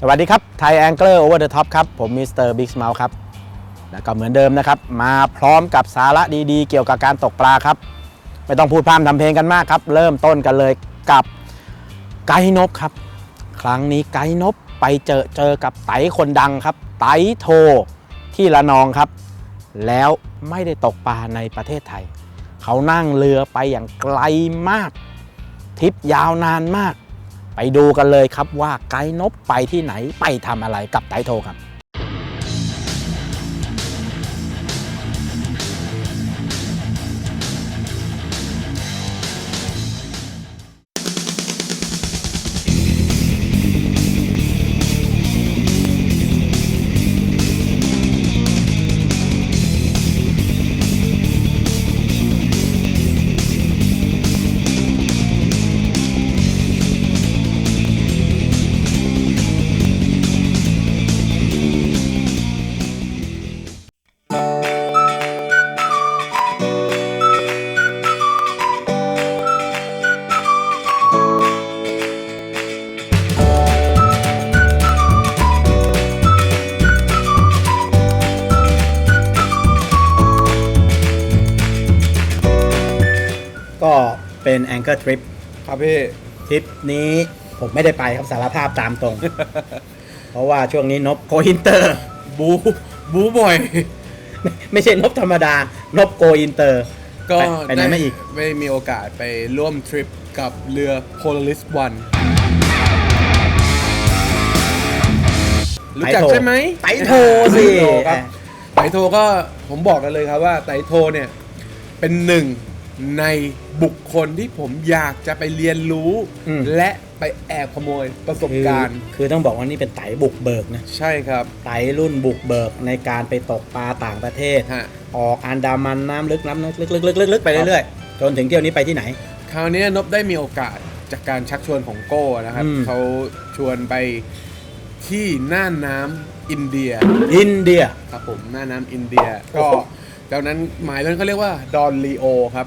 สวัสดีครับไทยแองเกิลโอเวอร์เดอะท็อปครับ ผมมิสเตอร์บิ๊กเมาส์ครับ แล้วก็เหมือนเดิมนะครับ มาพร้อมกับสาระดีๆ เกี่ยวกับการตกปลาครับ ไม่ต้องพูดพร่ำทำเพลงกันมากครับ เริ่มต้นกันเลยกับไกด์นบครับ ครั้งนี้ไกด์นบไปเจอเจอกับไตคนดังครับ ไตโทที่ละนองครับ แล้วไม่ได้ตกปลาในประเทศไทย เขานั่งเรือไปอย่างไกลมากทริปยาวนานมาก ไปดูกันเลยครับว่าไกด์นบไปที่ไหนไปทำอะไรกับไตโทครับ เป็นแองเกิลทริปครับพี่ ทริปนี้ผมไม่ได้ไปครับสารภาพตามตรง เพราะว่าช่วงนี้นบโกอินเตอร์ บูบูบ่อย ไม่ใช่นบธรรมดานบโกอินเตอร์ ก็ไปไหนมาอีก ไม่มีโอกาสไปร่วมทริปกับเรือ Polaris One รู้จักใช่ไหมไตโทสิไตโทครับไตโทก็ผมบอกกันเลยครับว่าไตโทเนี่ยเป็นหนึ่ง ในบุคคลที่ผมอยากจะไปเรียนรู้ อืม และไปแอบขโมยประสบการณ์คือคือต้องบอกว่านี่เป็นไตบุกเบิกนะใช่ครับไตรุ่นบุกเบิกในการไปตกปลาต่างประเทศ ฮะ ออกอันดามันน้ำลึกน้ำลึกลึกลึกลึกลึกลึกไปเรื่อยๆ จนถึงเที่ยวนี้ไปที่ไหน คราวนี้นบได้มีโอกาสจากการชักชวนของโก้นะครับ อืม เขาชวนไปที่น่านน้ำอินเดียอินเดีย ครับผมน่านน้ำอินเดีย ก็โอ้โห จากนั้นหมายนั้นเขาเรียกว่าดอนลีโอครับ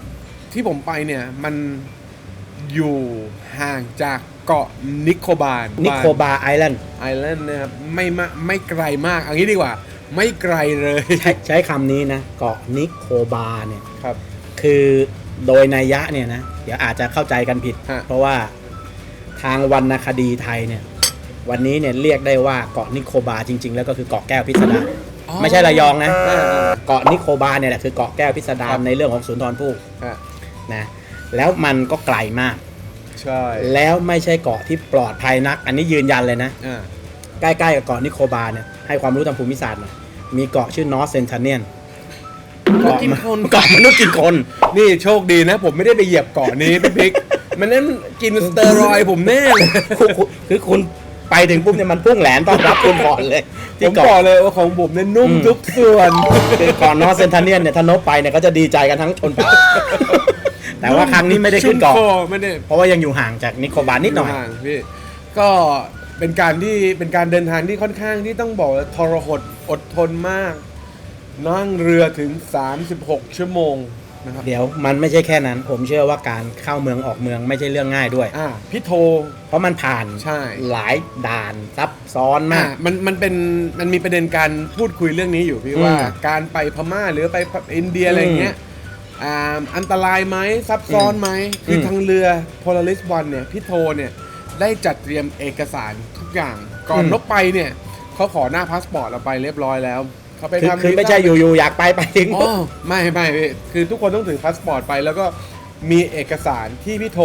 ที่ผมไปเนี่ยมันอยู่ห่างจากเกาะนิโคบาร์นิโคบาไอแลนด์ไอแลนด์นะครับไม่มาไม่ไกลมากเอันนี้ดีกว่า ไม่ไกลเลยใช้ใช้คำนี้นะ เกาะนิโคบาเนี่ยครับ คือโดยนัยยะเนี่ยนะ เดี๋ยวอาจจะเข้าใจกันผิดฮะเพราะว่าทางวรรณคดีไทยเนี่ย วันนี้เนี่ยเรียกได้ว่าเกาะนิโคบาจริง ๆ แล้วก็คือเกาะแก้วพิสดารไม่ใช่ระยองนะอ่าเกาะนิโคบาเนี่ยแหละคือเกาะแก้วพิสดารในเรื่องของสุนทรภู่ฮะ นะแล้วมันก็ไกลมาก ใช่แล้วไม่ใช่เกาะที่ปลอดภัยนัก อันนี้ยืนยันเลยนะ อ่าใกล้ๆกับเกาะนิโคบาเนี่ยให้ความรู้ทางภูมิศาสตร์หน่อยมีเกาะชื่อนอสเซนทเนียนเกาะกินคนเกาะมนุษย์กินคน นี่โชคดีนะ ผมไม่ได้ไปเหยียบเกาะนี้พี่พิก มันนั่นกินสเตอรอยด์ผมแน่เลยคือคุณคือคุณไปถึงปุ๊บเนี่ยมันพุ่งแหลนต้อนรับคุณก่อนเลยผที่มบอเกาะ กเลยว่าของผมเนี่ยนุ่มอืม ทุกส่วน คือเกาะนอสเซนทเนียนเนี่ยถ้านบไปเนี่ยก็จะดีใจกันทั้งชนเผ่า แต่ว่าครั้งนี้ไม่ได้ขึ้นเกาะชุ่มคอไม่ได้ เพราะว่ายังอยู่ห่างจากนิโคบานิดหน่อยห่างพี่ก็เป็นการที่เป็นการเดินทางที่ค่อนข้างที่ต้องบอกว่าทรหดอดทนมาก นั่งเรือถึง 36 ชั่วโมงนะครับเดี๋ยวมันไม่ใช่แค่นั้น ผมเชื่อว่าการเข้าเมืองออกเมืองไม่ใช่เรื่องง่ายด้วยอ่าพี่โท เพราะมันผ่านใช่ หลายด่านซับซ้อนมาก อะมันมันเป็นมันมีประเด็นการพูดคุยเรื่องนี้อยู่พี่อืมว่าการไปพม่าหรือไปอินเดียอะไรอย่างเงี้ยอ่าอันตรายไหมซับซ้อนไหมคืออมทางเรือ Polaris One เนี่ยพี่โทเนี่ยได้จัดเตรียมเอกสารทุกอย่าง ก่อนนกไปเนี่ยเขาขอหน้าพาสปอร์ตเราไปเรียบร้อยแล้วเขาไปคือทำคือไม่ใช่วีซ่าอยู่ๆอยากไปไปถึงอ๋อไม่ไม่พี่คือทุกคนต้องถือพาสปอร์ตไปแล้วก็มีเอกสารที่พี่โท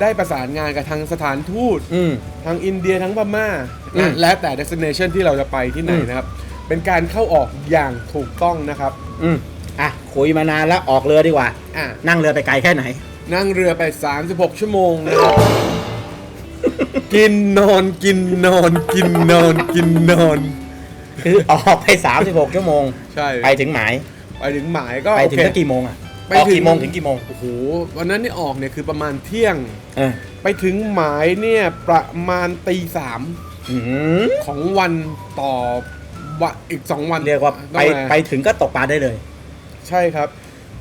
ได้ประสานงานกับทางสถานทูตอืมทางอินเดียทั้งพม่าอืมและแล้วแต่ destination ที่เราจะไปที่ไหนอืมนะครับ เป็นการเข้าออกอย่างถูกต้องนะครับ อืมอะคุยมานานแล้วออกเรือดีกว่า อะนั่งเรือไปไกลแค่ไหน นั่งเรือไป 36 ชั่วโมงนะครับกินนอนกินนอนกินนอนกินนอน คือออกไป 36 ชั่วโมง ใช่ไปถึงหมาย ไปถึงหมายก็ไปถึงโอสักเคกี่โมงอะไปออกถึง กี่โมงถึงกี่โมงโอ้โหวันนั้นนี่ออกเนี่ยคือประมาณเที่ยง เออไปถึงหมายเนี่ยประมาณตีสามอืมของวันต่อวันอีกสองวันเรียกว่าต้ไปองมาไปถึงก็ตกปลาได้เลย ใช่ครับ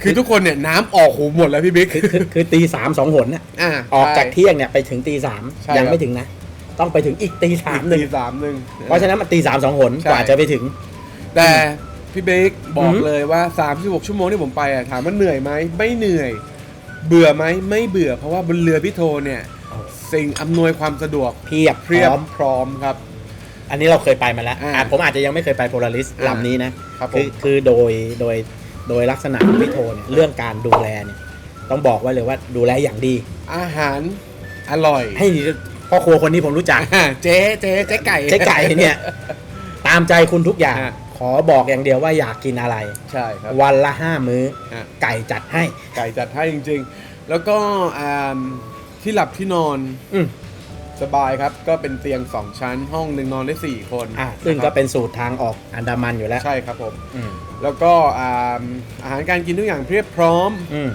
คือทุกคนเนี่ยน้ำออกหูหมดแล้วพี่บิ๊ก คือคือคือตีสามสองหนน่ะอ่าออกจากใช่ เที่ยงเนี่ยไปถึงตีสามใช่ยังครับ ไม่ถึงนะ ต้องไปถึงอีกตีสามหนึ่งตีสามหนึ่ง เพราะฉะนั้นมันตีสามสองหนใช่ กว่าจะไปถึง แต่พี่เบคบอกอืม เลยว่า 36 ชั่วโมงที่ผมไปอะถามว่าเหนื่อยไหมไม่เหนื่อย เบื่อไหมไม่เบื่อ เพราะว่าบนเรือพี่โทเนี่ย สิ่งอำนวยความสะดวกเพียบพเพียบร้อม พร้อมครับ อันนี้เราเคยไปมาแล้วอ่าอะผมอาจจะยังไม่เคยไปโพลาริสอ่าลำนี้นะครับผม คือคือโดยโดย โดยลักษณะของพี่โทเนี่ยเรื่องการดูแลเนี่ยต้องบอกไว้เลยว่าดูแลอย่างดี อาหารอร่อยให้พ่อครัวคนนี้ผมรู้จัก อ่าเจ๊เจ๊เจ๊ไก่เจ๊ไก่เนี่ยตามใจคุณทุกอย่างอ่าขอบอกอย่างเดียวว่าอยากกินอะไร ใช่ครับ วันละห้ามื้ออะไก่จัดให้ ไก่จัดให้จริง ๆ แล้วก็อ่าที่หลับที่นอน อืม สบายครับ ก็เป็นเตียง 2 ชั้น ห้องหนึ่งนอนได้ 4 คนอะซึ่งะคก็รับเป็นสูตรทางออกอันดามันอยู่แล้วใช่ครับผม อืมแล้วก็อ่าอาหารการกินทุกอย่างเพียบพร้อมอืม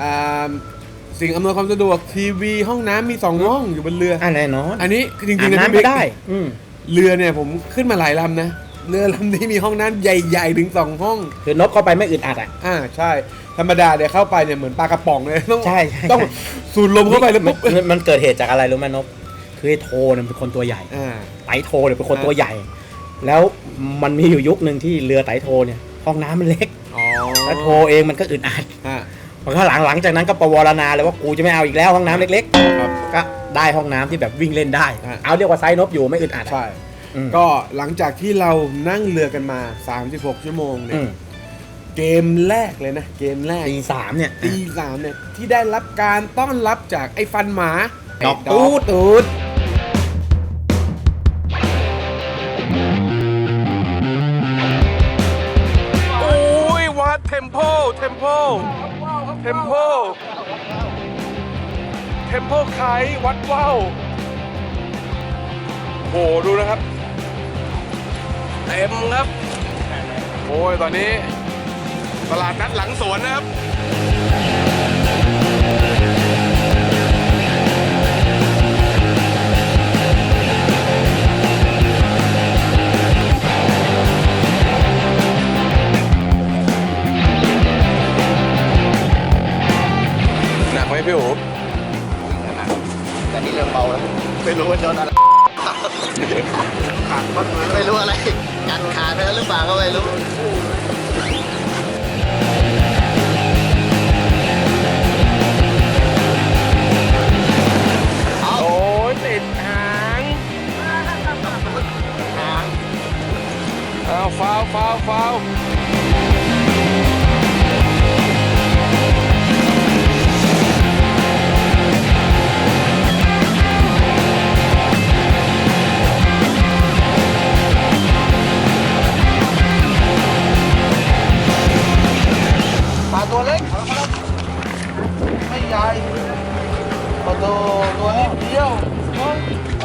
อ่าสิ่งอำนวยความสะดวกทีวีห้องน้ำมี2ห้องอยู่บนเรือ อะแน่นอนอันนี้จริอางๆนะบน้ำพี่ก็บิ๊กได้ อืมเรือเนี่ยผมขึ้นมาหลายลำนะเรือลำนี้มีห้องน้ำใหญ่ๆถึง2ห้อง คือนกเข้าไปไม่อึดอัดอะ อ่าใช่ ธรรมดาเดี๋ยวเข้าไปเนี่ยเหมือนปลากระป๋องเลยต้องใช่ใช่ ต้องสูดลมเข้าไปแล้วมันปุ๊บมันมันเกิดเหตุจากอะไรรู้ไหมนก คือไอ้โทเนี่ยเป็นคนตัวใหญ่อ่า ไตโทเนี่ยเป็นคนตัวใหญ่ แล้วมันมีอยู่ยุคหนึ่งที่เรือไตโทเนี่ยห้องน้ำมันเล็กอ๋อแล้วโทเองมันก็อึดอัดอ่าพอข้างหลังหลังจากนั้นก็ประวรณาเลยว่ากูจะไม่เอาอีกแล้วห้องน้ำเล็ก ครับ ๆ ก็ได้ห้องน้ำที่แบบวิ่งเล่นได้ อะ เอาเรียกว่าไซส์นบอยู่ไม่อึดอัดอะใช่ อืมก็หลังจากที่เรานั่งเรือกันมา 36 ชั่วโมงเนี่อืยมเกมแรกเลยนะ เกมแรก ตีสามเนี่ย ตีสามเนี่ย ที่ได้รับการต้อนรับจากไอ้ฟันหมาดอกไตูด ตูด เทมโพเทมโพไควัดว่าวโหดูนะครับ เต็มครับ โอ้ย ตอนนี้ ตลาดนัดหลังสวนนะครับ ไหมพี่โอ๋แต่นี่เริ่มเบาแล้วไม่รู้ว่าโดนอะไรขาดมันไม่รู้อะไรกันขาดไปแล้วหรือเปล่าก็ไม่รู้ ไม่ใหญ่ป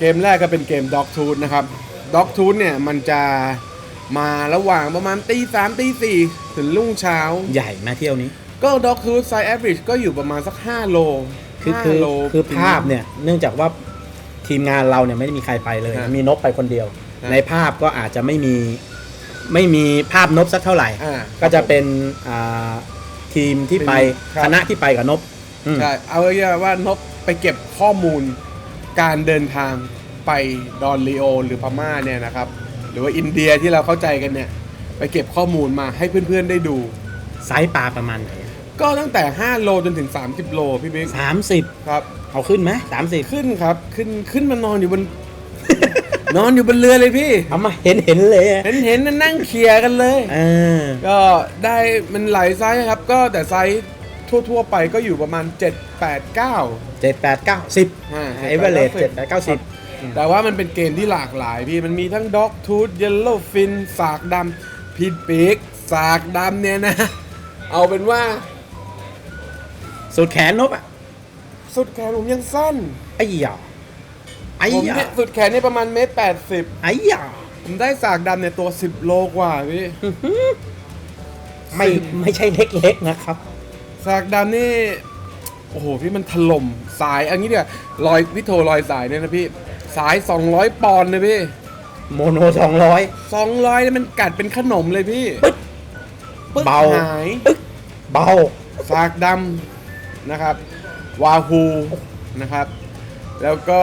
เดียวเกมแรกก็เป็นเกม Dog Tooth นะครับ Dog Tooth เนี่ยมันจะมาระหว่างประมาณตีสามตีสี่ถึงรุ่งเช้า ใหญ่นะเที่ยวนี้ ก็ Dog Tooth size average ก็อยู่ประมาณสัก 5 โลคือ5คือโลคือภาพเนี่ยเนื่องจากว่าทีมงานเราเนี่ยไม่ได้มีใครไปเลย ฮะมีนบไปคนเดียว ฮะ ในภาพก็อาจจะไม่มีไม่มีภาพนบสักเท่าไหร่ อ่า ก็จะเป็นอ่าทีมที่ไปครับ คณะที่ไปกับนบอืม ใช่เอาง่ายๆว่านกไปเก็บข้อมูล การเดินทางไปดอนลีโอหรือพม่าเนี่ยนะครับ หรือว่าอินเดียที่เราเข้าใจกันเนี่ย ไปเก็บข้อมูลมาให้เพื่อนๆได้ดู ไซส์ปลาประมาณไหนก็ตั้งแต่ 5 โลจนถึง 30 โลพี่บิ๊กสามสิบครับเอาขึ้นไหมสามสิบขึ้นครับ ขึ้นขึ้นมานอนอยู่บน นอนอยู่บนเรือเลยพี่ เอามาเห็นเห็นเลยเห็นเห็นๆนั่งเคลียร์กันเลย เออก็ได้มันหลายไซส์ครับ ก็แต่ไซส์ ทั่ว ๆ ไปก็อยู่ประมาณ 7 8 9 เจ็ดแปดเก้าสิบอ่าเอเวอเรสเจ็ดแปดเก้าสิบ แต่ว่ามันเป็นเกมที่หลากหลายพี่ มันมีทั้งด็อกทูธเยลโล่ฟินสากดำพีดปีกสากดำเนี่ยนะ เอาเป็นว่าสุดแขนนบอะสุดแขนผมยังสั้น ไอ้หยาไอ้ผมหยาเนี่ยสุดแขนเนี่ยประมาณเมตรแปดสิบไอ้หยาผมได้สากดำเนี่ยตัว 10 โลกว่าพี่ ไม่ไม่ใช่เล็กๆนะครับ สากดำนี่ โอ้โห พี่มันถล่มสายอันนี้เดียวลอยพี่โทรลอยสายเนี่ยนะพี่ สาย 200 ปอนด์เลยพี่ โมโนสองร้อย 200เนี่ยมันกัดเป็นขนมเลยพี่ปึ๊กเบา หายเบาสากดำนะครับ วาฮูนะครับ แล้วก็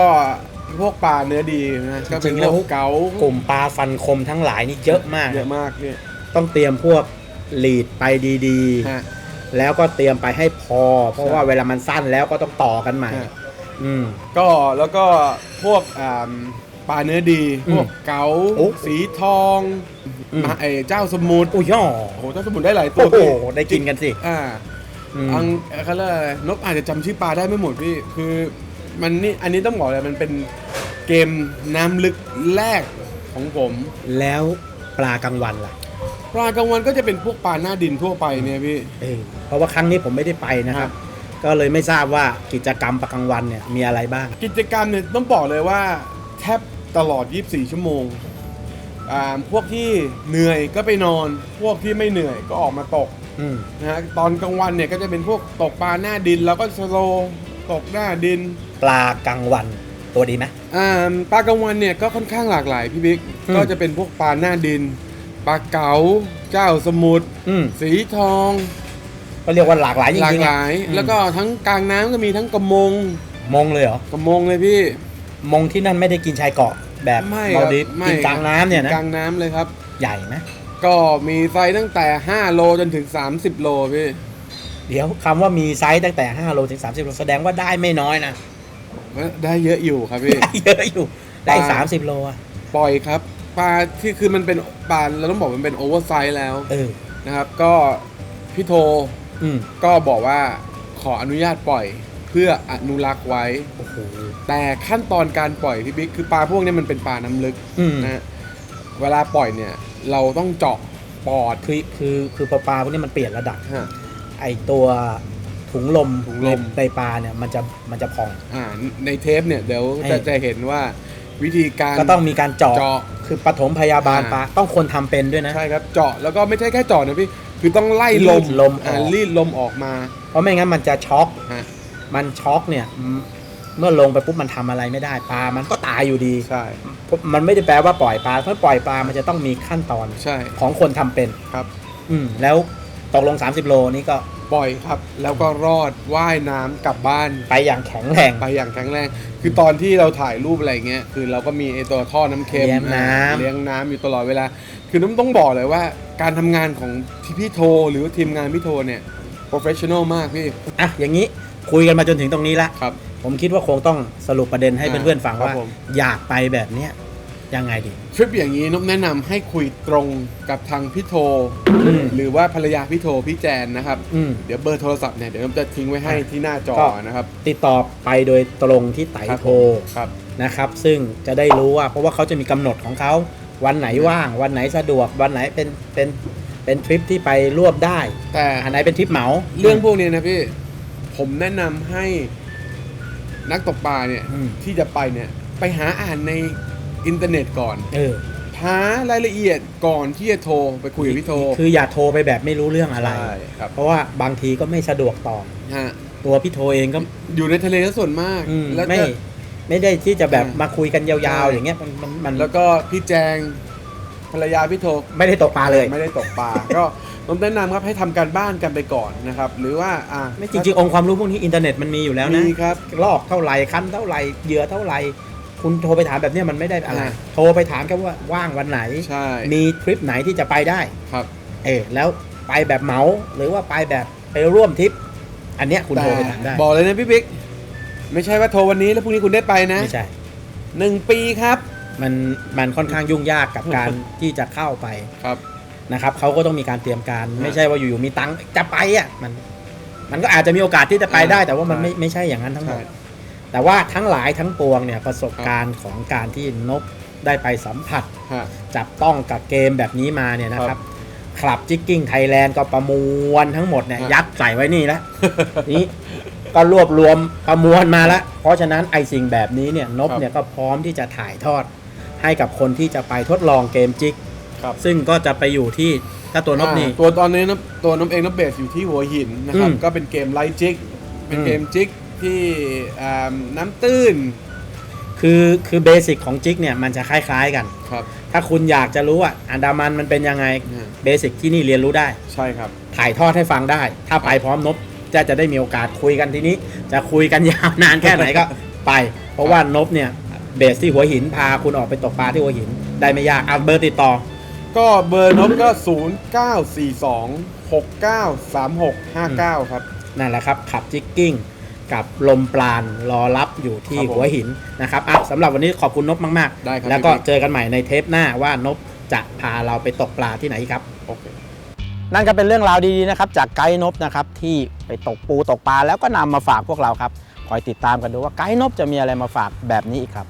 พวกปลาเนื้อดีนะก็เป็นจริงๆพแล้ว วกเก๋ากลุ่มปลาฟันคมทั้งหลายนี่เยอะมาก เยอะมากเนี่ยต้องเตรียมพวกลีดไปดีฮะๆ แล้วก็เตรียมไปให้พอ เพราะว่าเวลามันสั้นแล้วก็ต้องต่อกันใหม่ฮะอืม ก็แล้วก็พวกอ่าปลาเนื้อดีอืมพวกเก๋าโอ้สีทองอืมมาไอ้เจ้าสมุทรอุ้ยย่อโอ้โหเจ้าสมุทรได้หลายตัโอ้วโหพี่ได้กินกันสิ อ่า อืม อังเขาเรียกอะไรนกอาจจะจำชื่อปลาได้ไม่หมดพี่ คือมันนี่อันนี้ต้องบอกเลยมันเป็นเกมน้ำลึกแรกของผม แล้วปลากลางวันล่ะ ปลากลางวันก็จะเป็นพวกปลาหน้าดินทั่วไปเนี่ยพี่ เออเพราะว่าครั้งนี้ผมไม่ได้ไปนะครับ ก็เลยไม่ทราบว่ากิจกรรมปลากลางวันเนี่ยมีอะไรบ้าง กิจกรรมเนี่ยต้องบอกเลยว่าแทบตลอด 24 ชั่วโมงอ่าพวกที่เหนื่อยก็ไปนอน พวกที่ไม่เหนื่อยก็ออกมาตกอืมนะฮะตอนกลางวันเนี่ยก็จะเป็นพวกตกปลาหน้าดิน แล้วก็สโลว์ตกหน้าดิน ปลากลางวันตัวดีไหม อ่าปลากลางวันเนี่ยก็ค่อนข้างหลากหลายพี่บิ๊กอืม ก็จะเป็นพวกปลาหน้าดิน ปลาเก๋าเจ้าสมุทรอืมสีทองก็เรียกว่าหลากหลายจหลากริงๆหอะลาย อืมแล้วก็ทั้งกลางน้ำก็มีทั้งกระมงมงเลยเหรอ กระมงเลยพี่มงที่นั่นไม่ได้กินชายเกาะแบบไม่มาครับดิฟไม่กินกลางน้ำเนี่ยนะ กลางน้ำเลยครับ ใหญ่ไหมก็มีไซส์ตั้งแต่ 5 โลจนถึง 30 โลพี่เดี๋ยวคำว่ามีไซส์ตั้งแต่ 5 โลถึง 30 โลแสดงว่าได้ไม่น้อยนะ ได้เยอะอยู่ครับพี่ ได้เยอะอยู่ ได้ ปลา 30 โลอะปล่อยครับ ปลาที่คือมันเป็นปลาเราต้องบอกมันเป็นโอเวอร์ไซส์แล้วเออ นะครับ ก็พี่โทอืมก็บอกว่าขออนุญาตปล่อยเพื่ออนุรักษ์ไว้ โอ้โห แต่ขั้นตอนการปล่อยพี่บิ๊กคือปลาพวกนี้มันเป็นปลาน้ำลึกอืม นะฮะเวลาปล่อยเนี่ย เราต้องเจาะปอดคือคือคือปลาปลาพวกนี้มันเปลี่ยนระดับ ฮะ ไอตัวถุงลมถุงลม ในในปลาเนี่ยมันจะมันจะพอง อ่าในเทปเนี่ยเดี๋ยวเอ้ยจะจะเห็นว่า วิธีการก็ต้องมีการเจาะเจาะ คือปฐมพยาบาลอ่าปลาต้องคนทำเป็นด้วยนะ ใช่ครับเจาะแล้วก็ไม่ใช่แค่เจาะนะพี่ คือต้องไล่ลมรีดลมออกอ่ารีดลมออกมา เพราะไม่งั้นมันจะช็อกฮะมันช็อกเนี่ยอืมเมื่อลงไปปุ๊บมันทำอะไรไม่ได้ปลา มันก็ตายอยู่ดีใช่มันไม่ได้แปลว่าปล่อยปลาเพราะปล่อยปลามันจะต้องมีขั้นตอนใช่ของคนทำเป็นครับ อืมแล้วตกลง 30 โลนี่ก็ ปล่อยครับ แล้วก็รอดว่ายน้ำกลับบ้าน ไปอย่างแข็งแรง ไปอย่างแข็งแรง คือตอนที่เราถ่ายรูปอะไรเงี้ย คือเราก็มีไอตัวท่อน้ำเค็มเลี้ยงน้ำเลี้ยงน้ำอยู่ตลอดเวลา คือต้องต้องบอกเลยว่า การทำงานของที่พี่โท หรือว่าทีมงานพี่โทเนี่ย professional มากพี่ อะอย่างนี้คุยกันมาจนถึงตรงนี้ละ ครับ ผมคิดว่าคงต้องสรุปประเด็นให้อ่าเพื่อนๆฟังครับว่า ผม อยากไปแบบเนี้ย ยังไงดี ทริปอย่างนี้นบแนะนำให้คุยตรงกับทางพี่โท อืม หรือว่าภรรยาพี่โทพี่แจนนะครับ อืม เดี๋ยวเบอร์โทรศัพท์เนี่ยเดี๋ยวนบจะทิ้งไว้ให้ที่หน้าจอก็ นะครับติดต่อไปโดยตรงที่ไต่ครับโทรครับ นะครับ ซึ่งจะได้รู้ว่าเพราะว่าเขาจะมีกำหนดของเขา วันไหนว่าง วันไหนสะดวก วันไหนเป็นเป็นเป็นทริปที่ไปร่วมได้แต่ อันไหนเป็นทริปเหมาเรื่องพวกนี้นะพี่ ผมแนะนำให้นักตกปลาเนี่ย อืม ที่จะไปเนี่ย ไปหาอ่านใน อินเทอร์เน็ตก่อน เออหารายละเอียดก่อนที่จะโทรไปคุยกับพี่โทคืออย่าโทรไปแบบไม่รู้เรื่องอะไร ใช่ครับ เพราะว่าบางทีก็ไม่สะดวกตอบฮะตัวพี่โทเองก็อยู่ในทะเลซะส่วนมากอืมแล้วไม่ก็ ไม่ได้ที่จะแบบอ่าม มาคุยกันยาวใช่ๆอย่างเงี้ยมันมันมันแล้วก็พี่แจงภรรยาพี่โทไม่ได้ตกปลาเลย ไม่ได้ตกปลา ก็ผมแนะนำครับให้ทำการบ้านกันไปก่อนนะครับ หรือว่าอะไม่จริงๆ องค์ความรู้พวกนี้อินเทอร์เน็ตมันมีอยู่แล้วนะมีครับ ลอกเท่าไหร่คันเท่าไหร่เหยื่อเท่าไหร่ คุณโทรไปถามแบบเนี้ยมันไม่ได้อะไร อ่า โทรไปถามแค่ว่าว่างวันไหน ใช่มีทริปไหนที่จะไปได้ ครับ เออแล้วไปแบบเหมาหรือว่าไปแบบไปร่วมทริป อันเนี้ยคุณโทรไปถามได้ บอกเลยนะพี่บิ๊กไม่ใช่ว่าโทรวันนี้แล้วพรุ่งนี้คุณได้ไปนะไม่ใช่ หนึ่งปีครับมันมันค่อนข้างยุ่งยากกับการ ที่จะเข้าไปครับ นะครับเขาก็ต้องมีการเตรียมการอ่าไม่ใช่ว่าอยู่ๆมีตังค์จะไปอะมัน มันก็อาจจะมีโอกาสที่จะไปได้ แต่ว่ามันไม่ใช่ไม่ใช่อย่างนั้นทั้งหมใช่ ด แต่ว่าทั้งหลายทั้งปวงเนี่ยประสบการณ์ของการที่นบได้ไปสัมผัส ฮะ จับต้องกับเกมแบบนี้มาเนี่ยนะคครัรับบคลับจิกกิ้งไทยแลนด์ก็ประมวลทั้งหมดเนี่ยฮะ ยัดใส่ไว้นี่แล้ว นี้ก็รวบรวมประมวลมาแล้ว เพราะฉะนั้นไอสิ่งแบบนี้เนี่ยนบเนี่ยก็พร้อมที่จะถ่ายทอด ให้กับคนที่จะไปทดลองเกมจิก ครับซึ่งก็จะไปอยู่ที่ถ้าตัวนบนี่ อ่าตัวตอนนี้นะตัวนบเองนบเบสอยู่ที่หัวหินนะครับ อืมก็เป็นเกมไลจิก เป็นอืม เกมจิก ที่อ่าน้ำตื้นคือคือเบสิกของจิกเนี่ยมันจะคล้าย ๆกัน ครับ ถ้าคุณอยากจะรู้ว่าอันดามันมันเป็นยังไงอืม เบสิกที่นี่เรียนรู้ได้ ใช่ครับ ถ่ายทอดให้ฟังได้ ถ้าไปพร้อมนบจะจะได้มีโอกาสคุยกันทีนี้ จะคุยกันยาวนานแค่ไหนก็ ไป เพราะว่านบเนี่ยเบสที่หัวหินพาคุณออกไปตกปลาที่หัวหินได้ไม่ยากเอาเบอร์ติดต่อ ก็เบอร์นบก็ 0 9 4 2 6 9 3 6 5 9 ครับ นั่นแหละครับขับจิกกิ้ง กับลมปราณรอรับอยู่ที่ครับผมหัวหินนะครับอะสำหรับวันนี้ขอบคุณนบมากได้ครับๆแล้วก็พี่บิ๊ก เจอกันใหม่ในเทปหน้าว่านบจะพาเราไปตกปลาที่ไหนครับ โอเค นั่นก็เป็นเรื่องราวดีๆนะครับจากไกด์นบนะครับที่ไปตกปูตกปลาแล้วก็นำมาฝากพวกเราครับคอยติดตามกันดูว่าไกด์นบจะมีอะไรมาฝากแบบนี้อีกครับ